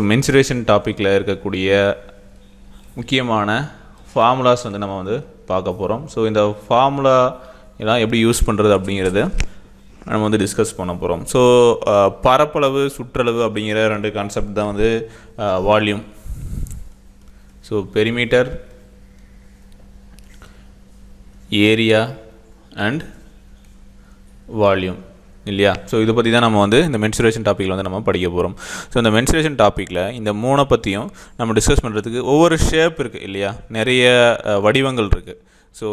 So mensuration டாப்பிக்கில் இருக்கக்கூடிய முக்கியமான ஃபார்முலாஸ் வந்து நம்ம வந்து பார்க்க போகிறோம் ஸோ இந்த ஃபார்முலா எல்லாம் எப்படி யூஸ் பண்ணுறது அப்படிங்கிறது நம்ம வந்து டிஸ்கஸ் பண்ண போகிறோம் ஸோ பரப்பளவு சுற்றளவு அப்படிங்கிற ரெண்டு கான்செப்ட் தான் வந்து volume so perimeter area and volume இல்லையா? ஸோ இதை பற்றி தான் நம்ம வந்து இந்த மென்சுரேஷன் டாப்பிக்கில் வந்து நம்ம படிக்க போகிறோம் ஸோ இந்த மென்சுரேஷன் டாப்பிக்கில் இந்த மூணை பற்றியும் நம்ம டிஸ்கஸ் பண்ணுறதுக்கு ஒவ்வொரு ஷேப் இருக்குது இல்லையா? நிறைய வடிவங்கள் இருக்குது ஸோ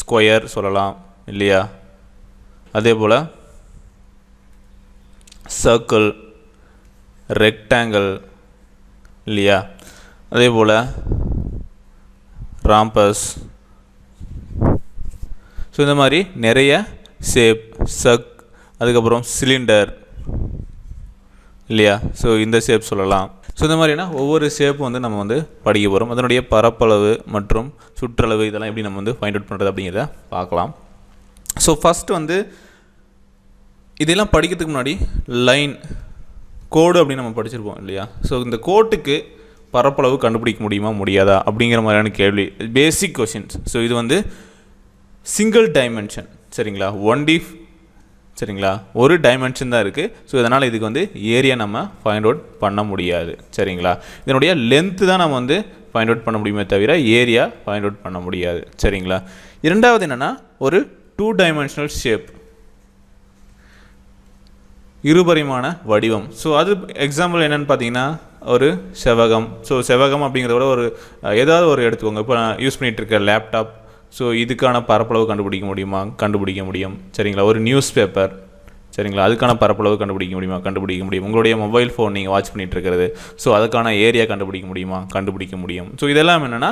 ஸ்கொயர் சொல்லலாம் இல்லையா? அதே போல் சர்க்கிள் ரெக்டாங்கிள் இல்லையா? அதே போல் ராம்பஸ் ஸோ இந்த மாதிரி நிறைய ஷேப் சர்க் அதுக்கப்புறம் சிலிண்டர் இல்லையா? ஸோ இந்த ஷேப் சொல்லலாம். ஸோ இந்த மாதிரினா ஒவ்வொரு ஷேப்பும் வந்து நம்ம வந்து படிக்க போகிறோம் அதனுடைய பரப்பளவு மற்றும் சுற்றளவு இதெல்லாம் எப்படி நம்ம வந்து ஃபைண்ட் அவுட் பண்ணுறது அப்படிங்கிறத பார்க்கலாம். ஸோ ஃபஸ்ட்டு வந்து இதெல்லாம் படிக்கிறதுக்கு முன்னாடி லைன் கோடு அப்படின்னு நம்ம படிச்சிருப்போம் இல்லையா? ஸோ இந்த கோட்டுக்கு பரப்பளவு கண்டுபிடிக்க முடியுமா முடியாதா? அப்படிங்கிற மாதிரியான கேள்வி பேசிக் கொஷின்ஸ் ஸோ இது வந்து சிங்கிள் டைமென்ஷன் சரிங்களா? ஒன் டி சரிங்களா? ஒரு டைமென்ஷன் தான் இருக்குது ஸோ இதனால் இதுக்கு வந்து ஏரியா நம்ம ஃபைண்ட் அவுட் பண்ண முடியாது. சரிங்களா? இதனுடைய லென்த்து தான் நம்ம வந்து ஃபைண்ட் அவுட் பண்ண முடியுமே தவிர ஏரியா ஃபைண்ட் அவுட் பண்ண முடியாது. சரிங்களா? இரண்டாவது என்னென்னா ஒரு டூ டைமென்ஷனல் ஷேப் இருபரிமாண வடிவம். ஸோ அது எக்ஸாம்பிள் என்னென்னு பார்த்தீங்கன்னா ஒரு செவகம் ஸோ செவகம் அப்படிங்கிறத விட ஒரு ஏதாவது ஒரு எடுத்துக்கோங்க. இப்போ நான் யூஸ் பண்ணிகிட்டு இருக்க லேப்டாப் ஸோ இதுக்கான பரப்பளவு கண்டுபிடிக்க முடியுமா? கண்டுபிடிக்க முடியும். சரிங்களா? ஒரு நியூஸ் பேப்பர் சரிங்களா? அதுக்கான பரப்பளவு கண்டுபிடிக்க முடியுமா? கண்டுபிடிக்க முடியும். உங்களுடைய மொபைல் ஃபோன் நீங்கள் வாட்ச் பண்ணிட்டு இருக்கிறது. ஸோ அதுக்கான ஏரியா கண்டுபிடிக்க முடியுமா? கண்டுபிடிக்க முடியும். ஸோ இதெல்லாம் என்னென்னா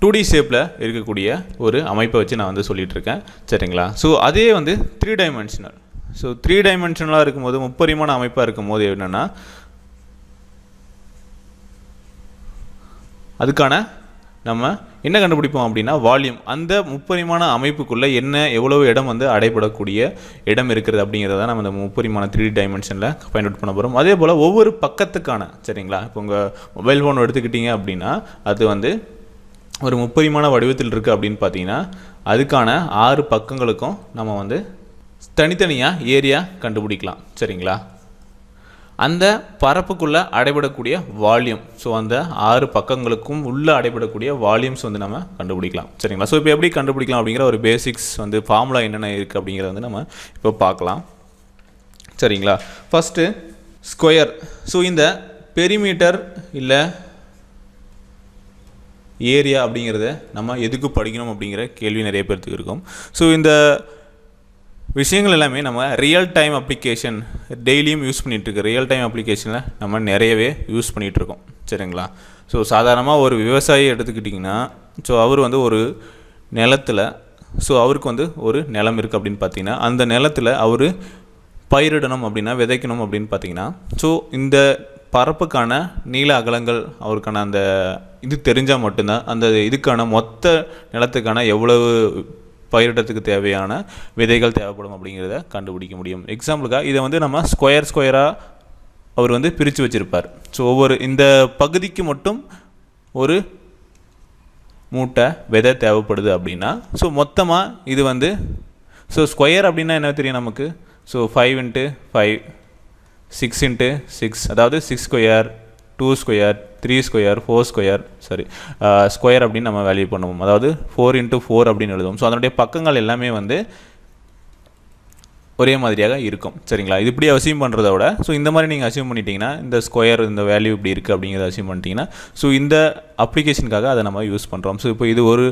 டூ டி ஷேப்பில் இருக்கக்கூடிய ஒரு அமைப்பை வச்சு நான் வந்து சொல்லிகிட்டு இருக்கேன். சரிங்களா? ஸோ அதே வந்து த்ரீ டைமென்ஷனல் ஸோ த்ரீ டைமென்ஷனலாக இருக்கும்போது முப்பரிமாண அமைப்பாக இருக்கும்போது என்னென்னா அதுக்கான நம்ம என்ன கண்டுபிடிப்போம் அப்படின்னா வால்யூம் அந்த முப்பரிமாண அமைப்புக்குள்ளே என்ன எவ்வளவு இடம் வந்து அடைபடக்கூடிய இடம் இருக்கிறது அப்படிங்கிறத நம்ம இந்த முப்பரிமாண த்ரீ டைமென்ஷனில் ஃபைண்ட் அவுட் பண்ண போகிறோம் அதே போல் ஒவ்வொரு பக்கத்துக்கான சரிங்களா? இப்போ உங்கள் மொபைல் ஃபோன் எடுத்துக்கிட்டிங்க அப்படின்னா அது வந்து ஒரு முப்பரிமாண வடிவத்தில் இருக்குது அப்படின்னு பார்த்தீங்கன்னா அதுக்கான ஆறு பக்கங்களுக்கும் நம்ம வந்து தனித்தனியாக ஏரியா கண்டுபிடிக்கலாம் சரிங்களா? அந்த பரப்புக்குள்ளே அடைபடக்கூடிய வால்யூம் ஸோ அந்த ஆறு பக்கங்களுக்கும் உள்ளே அடைபடக்கூடிய வால்யூம்ஸ் வந்து நம்ம கண்டுபிடிக்கலாம். சரிங்களா? ஸோ இப்போ எப்படி கண்டுபிடிக்கலாம் அப்படிங்கிற ஒரு பேசிக்ஸ் வந்து ஃபார்முலா என்னென்ன இருக்குது அப்படிங்கிறத வந்து நம்ம இப்போ பார்க்கலாம். சரிங்களா? ஃபஸ்ட்டு ஸ்கொயர் ஸோ இந்த பெரிமீட்டர் இல்லை ஏரியா அப்படிங்கிறத நம்ம எதுக்கு படிக்கணும் அப்படிங்கிற கேள்வி நிறைய பேர்த்துக்கு இருக்கும். ஸோ இந்த விஷயங்கள் எல்லாமே நம்ம ரியல் டைம் அப்ளிகேஷன் டெய்லியும் யூஸ் பண்ணிகிட்ருக்கு ரியல் டைம் அப்ளிகேஷனில் நம்ம நிறையவே யூஸ் பண்ணிகிட்ருக்கோம் சரிங்களா? ஸோ சாதாரணமாக ஒரு விவசாயி எடுத்துக்கிட்டிங்கன்னா ஸோ அவர் வந்து ஒரு நிலத்தில் ஸோ அவருக்கு வந்து ஒரு நிலம் இருக்குது அப்படின்னு பார்த்தீங்கன்னா அந்த நிலத்தில் அவர் பயிரிடணும் அப்படின்னா விதைக்கணும் அப்படின்னு பார்த்தீங்கன்னா ஸோ இந்த பரப்புக்கான நீள அகலங்கள் அவருக்கான அந்த இது தெரிஞ்சால் மட்டும்தான் அந்த இதுக்கான மொத்த நிலத்துக்கான எவ்வளவு பயிரிடத்துக்கு தேவையான விதைகள் தேவைப்படும் அப்படிங்கிறத கண்டுபிடிக்க முடியும். எக்ஸாம்பிளுக்காக இதை வந்து நம்ம ஸ்கொயர் ஸ்கொயராக அவர் வந்து பிரித்து வச்சுருப்பார். ஸோ ஒவ்வொரு இந்த பகுதிக்கு மட்டும் ஒரு மூட்டை விதை தேவைப்படுது அப்படின்னா ஸோ மொத்தமாக இது வந்து ஸோ ஸ்கொயர் அப்படின்னா என்ன தெரியும் நமக்கு? So five into five six into six அதாவது six square two square three square four square sorry square அப்படின்னு நம்ம வேல்யூ பண்ணுவோம். அதாவது ஃபோர் இன்ட்டு ஃபோர் அப்படின்னு எழுதுவோம். ஸோ அதனுடைய பக்கங்கள் எல்லாமே வந்து ஒரே மாதிரியாக இருக்கும். சரிங்களா? இது இப்படி அசியூம் பண்ணுறத விட ஸோ இந்த மாதிரி நீங்கள் அசியூம் பண்ணிட்டீங்கன்னா இந்த ஸ்கொயர் இந்த வேல்யூ இப்படி இருக்குது அப்படிங்கிறத அசியூம் பண்ணிட்டீங்கன்னா ஸோ இந்த அப்ளிகேஷனுக்காக அதை நம்ம யூஸ் பண்ணுறோம் ஸோ இப்போ இது ஒரு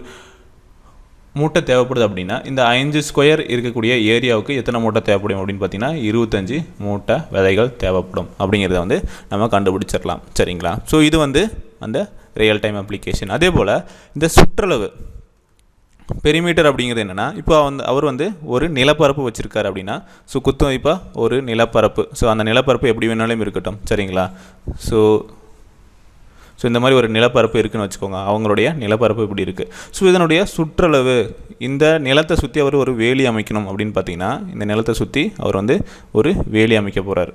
மூட்டை தேவைப்படுது அப்படின்னா இந்த ஐந்து ஸ்கொயர் இருக்கக்கூடிய ஏரியாவுக்கு எத்தனை மூட்டை தேவைப்படும் அப்படின்னு பார்த்தீங்கன்னா இருபத்தஞ்சி மூட்டை விதைகள் தேவைப்படும் அப்படிங்கிறத வந்து நம்ம கண்டுபிடிச்சிடலாம். சரிங்களா? ஸோ இது வந்து அந்த ரியல் டைம் அப்ளிகேஷன் அதே போல் இந்த சுற்றளவு பெரிமீட்டர் அப்படிங்கிறது என்னென்னா இப்போ வந்து அவர் வந்து ஒரு நிலப்பரப்பு வச்சுருக்காரு அப்படின்னா ஸோ குத்துவைப்பாக ஒரு நிலப்பரப்பு. ஸோ அந்த நிலப்பரப்பு எப்படி வேணாலும் இருக்கட்டும். சரிங்களா? ஸோ ஸோ இந்த மாதிரி ஒரு நிலப்பரப்பு இருக்குதுன்னு வச்சுக்கோங்க. அவங்களுடைய நிலப்பரப்பு இப்படி இருக்குது ஸோ இதனுடைய சுற்றளவு இந்த நிலத்தை சுற்றி அவர் ஒரு வேலி அமைக்கணும் அப்படின்னு பார்த்தீங்கன்னா இந்த நிலத்தை சுற்றி அவர் வந்து ஒரு வேலி அமைக்க போகிறார்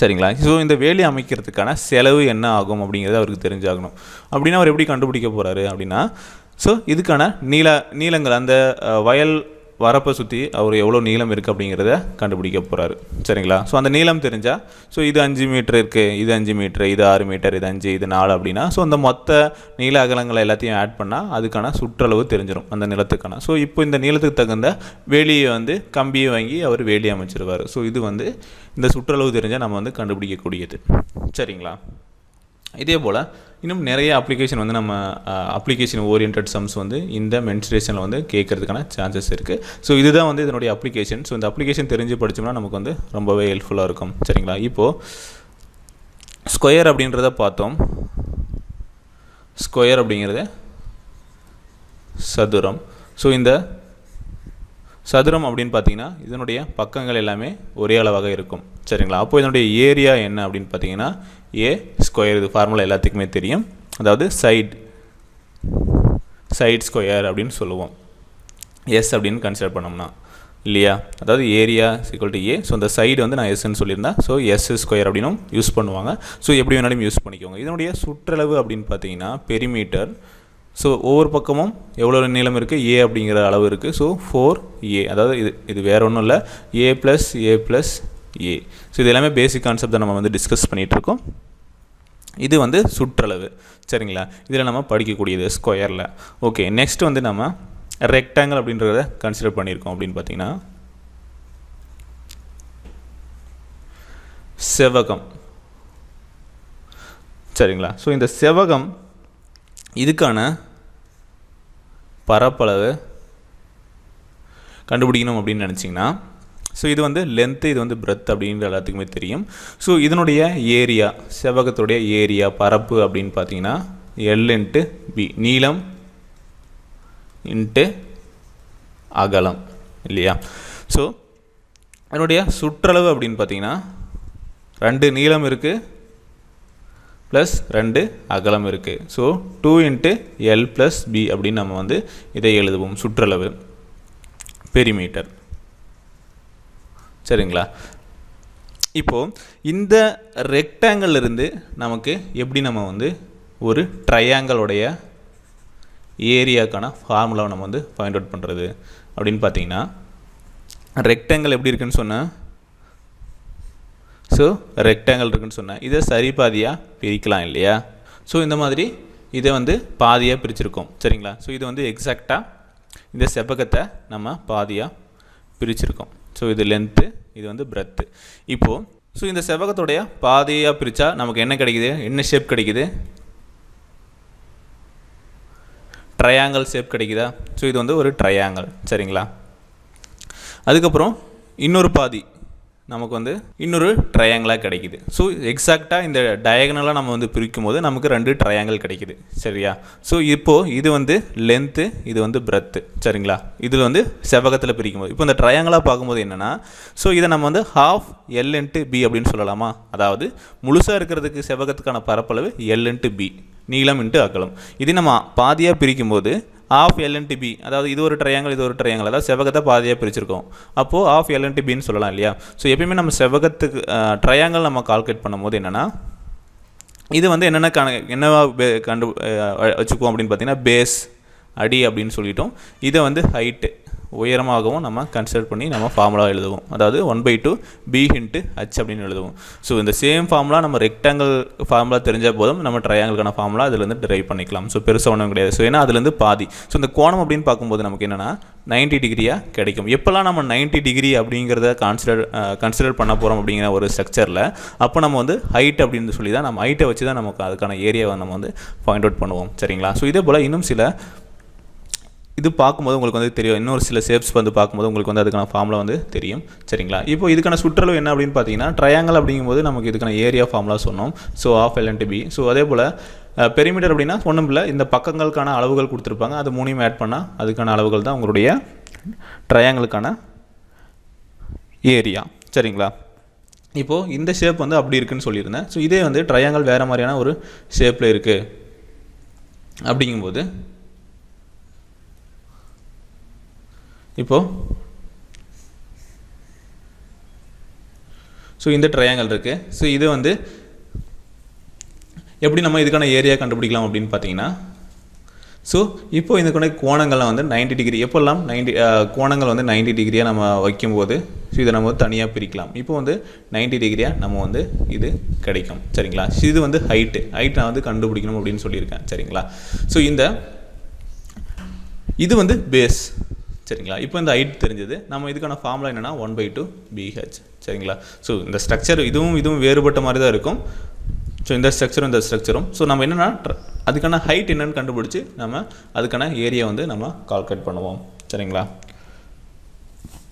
சரிங்களா? ஸோ இந்த வேலி அமைக்கிறதுக்கான செலவு என்ன ஆகும் அப்படிங்கிறது அவருக்கு தெரிஞ்சாகணும். அப்படின்னா அவர் எப்படி கண்டுபிடிக்க போகிறாரு அப்படின்னா ஸோ இதுக்கான நீள நீளங்கள் அந்த வயல் வரப்பை சுற்றி அவர் எவ்வளோ நீளம் இருக்குது அப்படிங்கிறத கண்டுபிடிக்க போகிறாரு சரிங்களா? ஸோ அந்த நீளம் தெரிஞ்சால் ஸோ இது அஞ்சு மீட்ரு இருக்குது இது அஞ்சு மீட்ரு இது ஆறு மீட்டர் இது அஞ்சு இது நாலு அப்படின்னா ஸோ அந்த மொத்த நீள அகலங்களை எல்லாத்தையும் ஆட் பண்ணால் அதுக்கான சுற்றளவு தெரிஞ்சிடும் அந்த நிலத்துக்கான ஸோ இப்போ இந்த நீளத்துக்கு தகுந்த வேலியை வந்து கம்பியை வாங்கி அவர் வேலி அமைச்சிருவார். ஸோ இது வந்து இந்த சுற்றளவு தெரிஞ்சால் நம்ம வந்து கண்டுபிடிக்கக்கூடியது. சரிங்களா? இதே போல் இன்னும் நிறைய அப்ளிகேஷன் வந்து நம்ம அப்ளிகேஷன் ஓரியன்ட் சம்ஸ் வந்து இந்த மென்ஸ்ட்ரேஷனில் வந்து கேட்கறதுக்கான சான்சஸ் இருக்குது ஸோ இதுதான் வந்து இதனுடைய அப்ளிகேஷன் ஸோ இந்த அப்ளிகேஷன் தெரிஞ்சு படித்தோம்னா நமக்கு வந்து ரொம்பவே ஹெல்ப்ஃபுல்லாக இருக்கும். சரிங்களா? இப்போது ஸ்கொயர் அப்படின்றத பார்த்தோம். ஸ்கொயர் அப்படிங்கிறது சதுரம். ஸோ இந்த சதுரம் அப்படின்னு பார்த்தீங்கன்னா இதனுடைய பக்கங்கள் எல்லாமே ஒரே அளவாக இருக்கும். சரிங்களா? அப்போ இதனுடைய ஏரியா என்ன அப்படின்னு பார்த்தீங்கன்னா ஏ ஸ்கொயர் இது ஃபார்முலா எல்லாத்துக்குமே தெரியும். அதாவது சைட் சைட் ஸ்கொயர் அப்படின்னு சொல்லுவோம். எஸ் அப்படின்னு கன்சிடர் பண்ணோம்னா இல்லையா? அதாவது area equal to A so அந்த சைடு வந்து நான் எஸ்ன்னு சொல்லியிருந்தேன் ஸோ எஸ் ஸ்கொயர் அப்படின்னும் யூஸ் பண்ணுவாங்க. ஸோ எப்படி வேணாலும் யூஸ் பண்ணிக்கோங்க. இதனுடைய சுற்றளவு அப்படின்னு பார்த்தீங்கன்னா பெரிமீட்டர் ஸோ ஒவ்வொரு பக்கமும் எவ்வளோ நீளம் இருக்குது ஏ அப்படிங்கிற அளவு இருக்குது ஸோ ஃபோர் ஏ அதாவது இது இது வேறு ஒன்றும் இல்லை. A plus A plus A. So இது எல்லாமே பேசிக் கான்செப்ட் தான் நம்ம வந்து டிஸ்கஸ் பண்ணிகிட்ருக்கோம் இது வந்து சுற்றளவு. சரிங்களா? இதில் நம்ம படிக்கக்கூடியது ஸ்கொயரில் ஓகே நெக்ஸ்ட் வந்து நம்ம ரெக்டாங்கிள் அப்படின்றத கன்சிடர் பண்ணியிருக்கோம் அப்படின்னு பார்த்தீங்கன்னா செவகம் சரிங்களா? ஸோ இந்த செவகம் இதுக்கான பரப்பளவு கண்டுபிடிக்கணும் அப்படின்னு நினச்சிங்கன்னா ஸோ இது வந்து லென்த்து இது வந்து பிரெத் அப்படின்ற எல்லாத்துக்குமே தெரியும். ஸோ இதனுடைய ஏரியா செவகத்துடைய ஏரியா பரப்பு அப்படின்னு பார்த்தீங்கன்னா எல் இன்ட்டு பி நீளம் இன்ட்டு அகலம் இல்லையா? ஸோ அதனுடைய சுற்றளவு அப்படின்னு பார்த்தீங்கன்னா ரெண்டு நீளம் இருக்குது ப்ளஸ் ரெண்டு அகலம் இருக்குது so two into L plus B அப்படின்னு நம்ம வந்து இதை எழுதுவோம் சுற்றளவு. பெரிமீட்டர் சரிங்களா? இப்போது இந்த ரெக்டாங்கிள் இருந்து நமக்கு எப்படி நம்ம வந்து ஒரு ட்ரையாங்கிளுடைய ஏரியாக்கான ஃபார்முலாவை நம்ம வந்து ஃபைண்ட் அவுட் பண்ணுறது அப்படின்னு பார்த்தீங்கன்னா ரெக்டாங்கிள் எப்படி இருக்குன்னு சொன்னால் ஸோ ரெக்டாங்கிள் இருக்குன்னு சொன்னேன் இதை சரி பாதியாக பிரிக்கலாம் இல்லையா? ஸோ இந்த மாதிரி இதை வந்து பாதியாக பிரிச்சிருக்கோம். சரிங்களா? ஸோ இது வந்து எக்ஸாக்டாக இந்த செவ்வகத்தை நம்ம பாதியாக பிரிச்சிருக்கோம். ஸோ இது லென்த்து இது வந்து பிரெத்து இப்போது ஸோ இந்த செவ்வகத்துடைய பாதியாக பிரித்தா நமக்கு என்ன கிடைக்குது? என்ன ஷேப் கிடைக்குது? ட்ரையாங்கிள் ஷேப் கிடைக்குதா? ஸோ இது வந்து ஒரு ட்ரையாங்கிள் சரிங்களா? அதுக்கப்புறம் இன்னொரு பாதி. நமக்கு வந்து இன்னொரு ட்ரையாங்கிளாக கிடைக்குது. ஸோ எக்ஸாக்டாக இந்த டயகனலாக நம்ம வந்து பிரிக்கும் போது நமக்கு ரெண்டு ட்ரையாங்கிள் கிடைக்குது. சரியா? ஸோ இப்போது இது வந்து லென்த்து இது வந்து பிரெத்து சரிங்களா? இதில் வந்து செவ்வகத்தில் பிரிக்கும் போது இப்போ இந்த ட்ரையாங்கிளாக பார்க்கும்போது என்னென்னா ஸோ இதை நம்ம வந்து ஹாஃப் எல் இன்ட்டு பி அப்படின்னு சொல்லலாமா? அதாவது முழுசாக இருக்கிறதுக்கு செவ்வகத்துக்கான பரப்பளவு எல் இன்ட்டு பி நீளம் இன்ட்டு அகலம். இது நம்ம பாதியாக பிரிக்கும்போது ஆஃப் எல்என்டி பி அதாவது இது ஒரு ட்ரையாங்கல் இது ஒரு ட்ரையாங்கல் அதாவது செவ்வகத்தை பாதியாக பிரிச்சிருக்கோம். அப்போது ஆஃப் எல்என்டி பின்னு சொல்லலாம் இல்லையா? ஸோ எப்பயுமே நம்ம செவ்வகத்துக்கு ட்ரையாங்கல் நம்ம கால்குலேட் பண்ணும்போது என்னென்னா இது வந்து என்னென்ன கண என்னவா பே- கண்டு வச்சுக்குவோம் அப்படின்னு பார்த்தீங்கன்னா பேஸ் அடி அப்படின்னு சொல்லிட்டோம். இதை வந்து ஹைட்டு உயரமாகவும் நம்ம கன்சிடர் பண்ணி நம்ம ஃபார்முலா எழுதுவோம். அதாவது one by two B into H அப்படின்னு எழுதுவோம். ஸோ இந்த சேம் ஃபார்முலா நம்ம ரெக்டாங்கிள் ஃபார்முலா தெரிஞ்சால் போதும். நம்ம ட்ரையாங்கிளுக்கான ஃபார்முலா அதுலேருந்து டிரைவ் பண்ணிக்கலாம். ஸோ பெருசாக ஒன்றும் கிடையாது. ஸோ ஏன்னா அதுலேருந்து பாதி. ஸோ இந்த கோணம் அப்படின்னு பார்க்கும்போது நமக்கு என்னென்னா 90 டிகிரியாக கிடைக்கும். எப்போல்லாம் நம்ம 90 டிகிரி அப்படிங்கிறத கான்சிடர் கன்சிடர் பண்ண போகிறோம் அப்படிங்கிற ஒரு ஸ்ட்ரக்சரில் அப்போ நம்ம வந்து ஹைட் அப்படின்னு சொல்லி தான் நம்ம ஹைட்டை வச்சு தான் நமக்கு அதுக்கான ஏரியாவை நம்ம வந்து பாயிண்ட் அவுட் பண்ணுவோம். சரிங்களா? ஸோ இதே போல் இன்னும் சில இது பார்க்கும்போது உங்களுக்கு வந்து தெரியும். இன்னொரு சில ஷேப்ஸ் வந்து பார்க்கும்போது உங்களுக்கு வந்து அதுக்கான ஃபார்முலா வந்து தெரியும். சரிங்களா? இப்போ இதுக்கான சுற்றளவு என்ன அப்படின்னு பார்த்தீங்கன்னா ட்ரையாங்கல் அப்படிங்கும்போது நமக்கு இதுக்கான ஏரியா ஃபார்முலா சொன்னோம். ஸோ ஆஃப் எல்என்டி பி ஸோ அதே போல் பெரிமீட்டர் அப்படின்னா ஒன்றும் இல்லை. இந்த பக்கங்களுக்கான அளவுகள் கொடுத்துருப்பாங்க. அது மூணையும் ஆட் பண்ணால் அதுக்கான அளவுகள் தான் உங்களுடைய ட்ரையாங்கலுக்கான ஏரியா சரிங்களா? இப்போது இந்த ஷேப் வந்து அப்படி இருக்குன்னு சொல்லியிருந்தேன். ஸோ இதே வந்து ட்ரையாங்கல் வேறு மாதிரியான ஒரு ஷேப்பில் இருக்குது அப்படிங்கும்போது இப்போது ஸோ இந்த ட்ரையாங்கல் இருக்குது ஸோ இது வந்து எப்படி நம்ம இதுக்கான ஏரியா கண்டுபிடிக்கலாம் அப்படின்னு பார்த்தீங்கன்னா ஸோ இப்போ இதுக்கான கோணங்கள்லாம் வந்து 90 டிகிரி எப்போல்லாம் 90 கோணங்கள் வந்து 90 டிகிரியாக நம்ம வைக்கும்போது ஸோ இதை நம்ம வந்து தனியாக பிரிக்கலாம். இப்போ வந்து 90 டிகிரியாக நம்ம வந்து இது கிடைக்கும். சரிங்களா? இது வந்து ஹைட்டு ஹைட் நான் வந்து கண்டுபிடிக்கணும் அப்படின்னு சொல்லியிருக்கேன். சரிங்களா? ஸோ இந்த இது வந்து பேஸ் சரிங்களா? இப்போ இந்த ஹைட் தெரிஞ்சது. நம்ம இதுக்கான ஃபார்முலா என்னென்னா one by two B H சரிங்களா? ஸோ இந்த ஸ்ட்ரக்சர் இதுவும் இதுவும் வேறுபட்ட மாதிரி தான் இருக்கும். ஸோ இந்த ஸ்ட்ரக்சரும் இந்த ஸ்ட்ரக்சரும் ஸோ நம்ம என்னென்னா அதுக்கான ஹைட் என்னென்னு கண்டுபிடிச்சி நம்ம அதுக்கான ஏரியா வந்து நம்ம கால்குலேட் பண்ணுவோம். சரிங்களா?